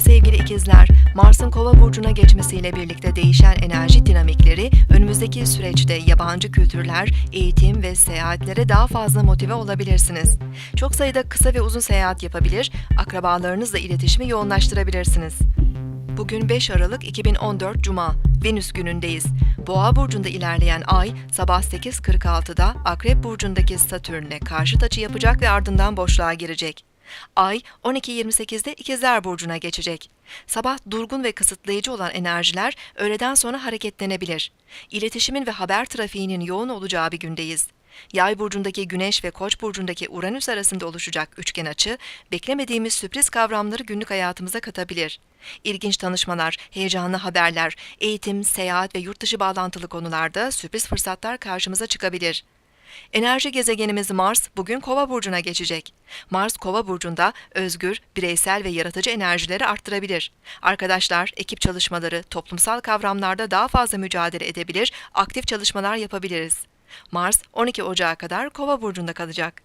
Sevgili ikizler. Mars'ın Kova burcuna geçmesiyle birlikte değişen enerji dinamikleri önümüzdeki süreçte yabancı kültürler, eğitim ve seyahatlere daha fazla motive olabilirsiniz. Çok sayıda kısa ve uzun seyahat yapabilir, akrabalarınızla iletişimi yoğunlaştırabilirsiniz. Bugün 5 Aralık 2014 Cuma, Venüs günündeyiz. Boğa burcunda ilerleyen ay sabah 8.46'da Akrep burcundaki Satürn'le karşıt açı yapacak ve ardından boşluğa girecek. Ay 12.28'de İkizler burcuna geçecek. Sabah durgun ve kısıtlayıcı olan enerjiler öğleden sonra hareketlenebilir. İletişimin ve haber trafiğinin yoğun olacağı bir gündeyiz. Yay burcundaki Güneş ve Koç burcundaki Uranüs arasında oluşacak üçgen açı, beklemediğimiz sürpriz kavramları günlük hayatımıza katabilir. İlginç tanışmalar, heyecanlı haberler, eğitim, seyahat ve yurt dışı bağlantılı konularda sürpriz fırsatlar karşımıza çıkabilir. Enerji gezegenimiz Mars bugün Kova burcuna geçecek. Mars Kova burcunda özgür, bireysel ve yaratıcı enerjileri arttırabilir. Arkadaşlar ekip çalışmaları, toplumsal kavramlarda daha fazla mücadele edebilir, aktif çalışmalar yapabiliriz. Mars 12 Ocağı kadar Kova burcunda kalacak.